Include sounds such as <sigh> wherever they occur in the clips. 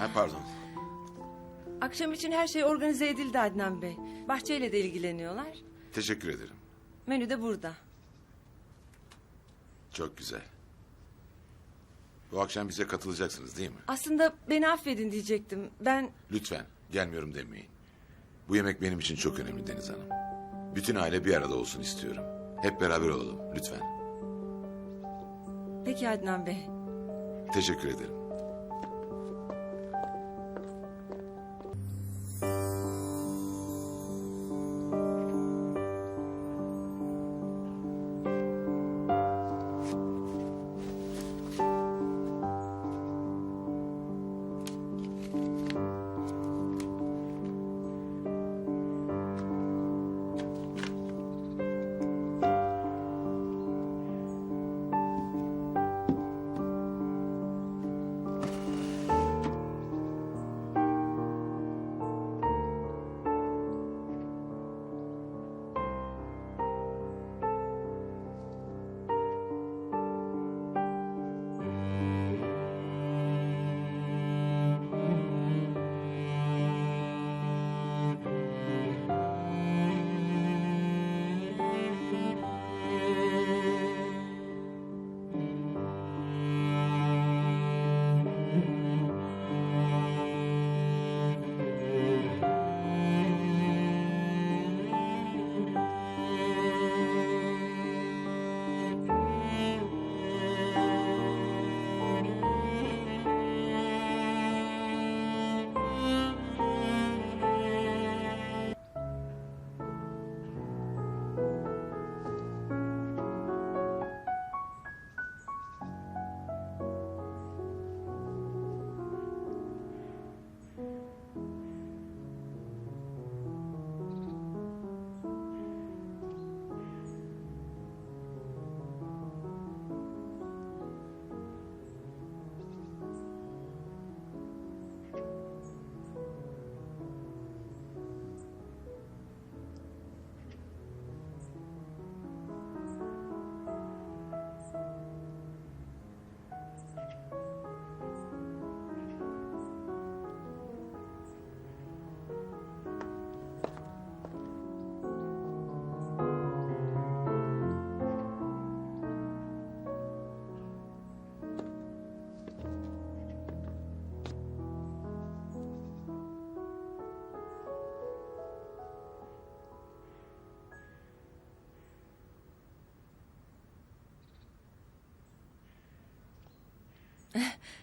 Ha, pardon. Akşam için her şey organize edildi Adnan Bey. Bahçeyle de ilgileniyorlar. Teşekkür ederim. Menü de burada. Çok güzel. Bu akşam bize katılacaksınız değil mi? Aslında beni affedin diyecektim. Ben Lütfen gelmiyorum demeyin. Bu yemek benim için çok önemli Deniz Hanım. Bütün aile bir arada olsun istiyorum. Hep beraber olalım lütfen. peki Adnan Bey. Teşekkür ederim.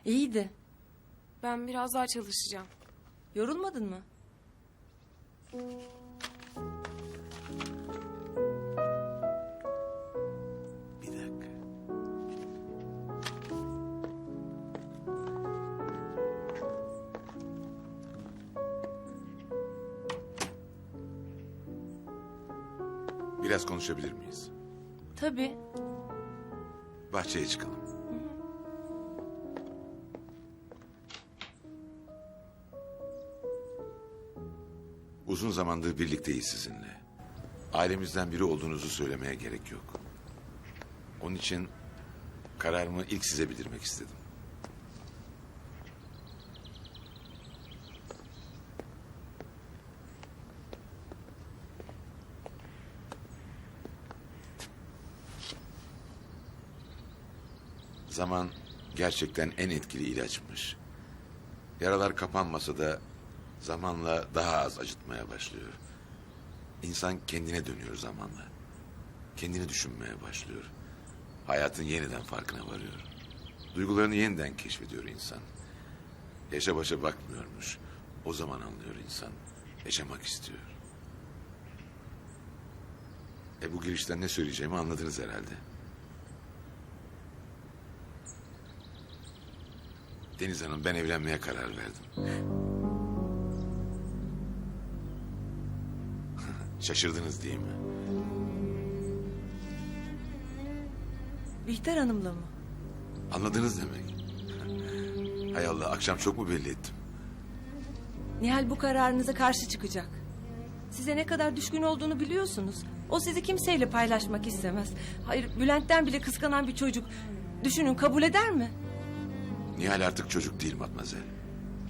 İyiydi. Ben biraz daha çalışacağım. Yorulmadın mı? Bir dakika. Biraz konuşabilir miyiz? Tabii. Bahçeye çıkalım. Uzun zamandır birlikteyiz sizinle. Ailemizden biri olduğunuzu söylemeye gerek yok. Onun için kararımı ilk size bildirmek istedim. Zaman gerçekten en etkili ilaçmış. Yaralar kapanmasa da zamanla daha az acıtmaya başlıyor. İnsan kendine dönüyor zamanla. Kendini düşünmeye başlıyor. Hayatın yeniden farkına varıyor. Duygularını yeniden keşfediyor insan. Yaşa başa bakmıyormuş. O zaman anlıyor insan. Yaşamak istiyor. E bu girişten ne söyleyeceğimi anladınız herhalde. Deniz Hanım ben evlenmeye karar verdim. Şaşırdınız değil mi? Bihter Hanım'la mı? Anladınız demek. <laughs> Hay Allah akşam çok mu belli ettim? Nihal bu kararınıza karşı çıkacak. Size ne kadar düşkün olduğunu biliyorsunuz. O sizi kimseyle paylaşmak istemez. Hayır Bülent'ten bile kıskanan bir çocuk. Düşünün kabul eder mi? Nihal artık çocuk değil matmazel.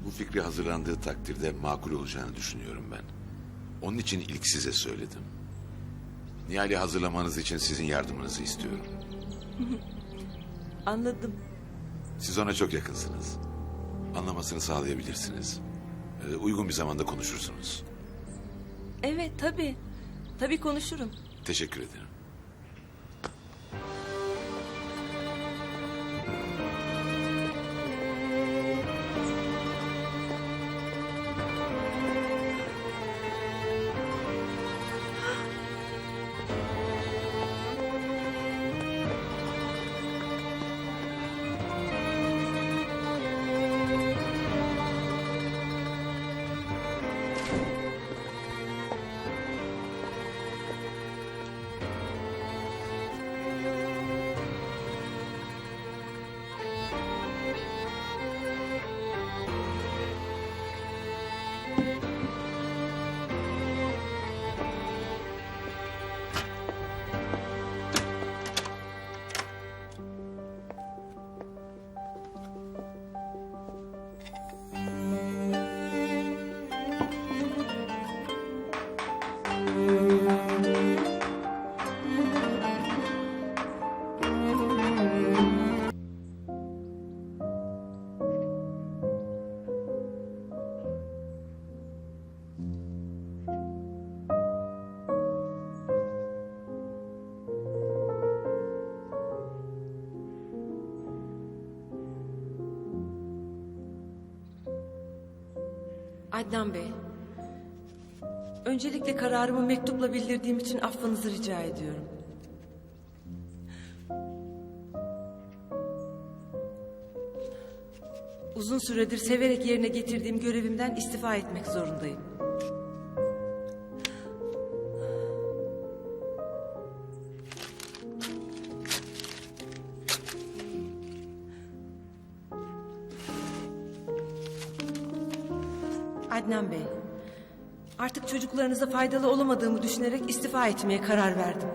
Bu fikri hazırlandığı takdirde makul olacağını düşünüyorum ben. Onun için ilk size söyledim. Nihal'i hazırlamanız için sizin yardımınızı istiyorum. <laughs> Anladım. Siz ona çok yakınsınız. Anlamasını sağlayabilirsiniz. Ee, uygun bir zamanda konuşursunuz. Evet tabii. Tabii konuşurum. Teşekkür ederim. Adnan Bey. Öncelikle kararımı mektupla bildirdiğim için affınızı rica ediyorum. Uzun süredir severek yerine getirdiğim görevimden istifa etmek zorundayım. Adnan Bey, artık çocuklarınıza faydalı olamadığımı düşünerek istifa etmeye karar verdim.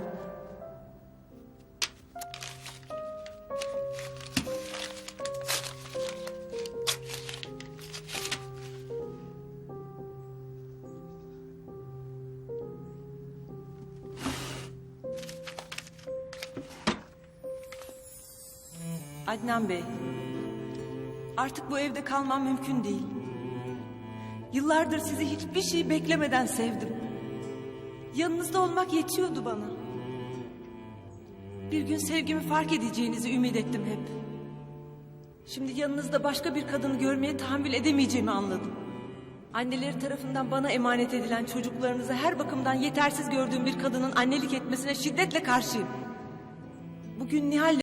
Adnan Bey, artık bu evde kalmam mümkün değil. Yıllardır sizi hiçbir şey beklemeden sevdim. Yanınızda olmak yetiyordu bana. Bir gün sevgimi fark edeceğinizi ümit ettim hep. Şimdi yanınızda başka bir kadını görmeye tahammül edemeyeceğimi anladım. Anneleri tarafından bana emanet edilen çocuklarınızı her bakımdan yetersiz gördüğüm bir kadının annelik etmesine şiddetle karşıyım. Bugün Nihal'le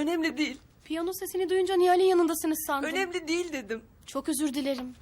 önemli değil. Piyano sesini duyunca Nihal'in yanındasınız sandım. Önemli değil dedim. Çok özür dilerim.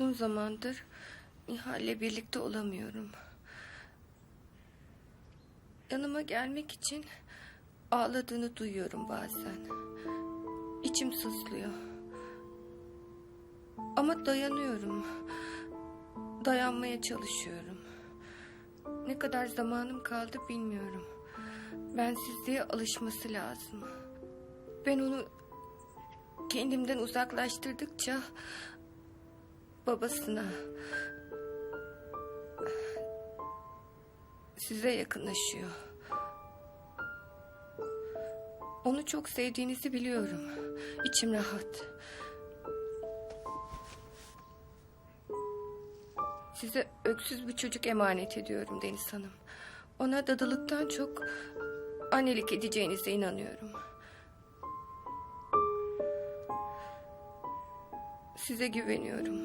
Uzun zamandır Nihal'le birlikte olamıyorum. Yanıma gelmek için ağladığını duyuyorum bazen. İçim sızlıyor. Ama dayanıyorum. Dayanmaya çalışıyorum. Ne kadar zamanım kaldı bilmiyorum. Bensizliğe alışması lazım. Ben onu kendimden uzaklaştırdıkça babasına, size yakınlaşıyor. Onu çok sevdiğinizi biliyorum. İçim rahat. Size öksüz bir çocuk emanet ediyorum Deniz Hanım. Ona dadılıktan çok annelik edeceğinize inanıyorum. Size güveniyorum.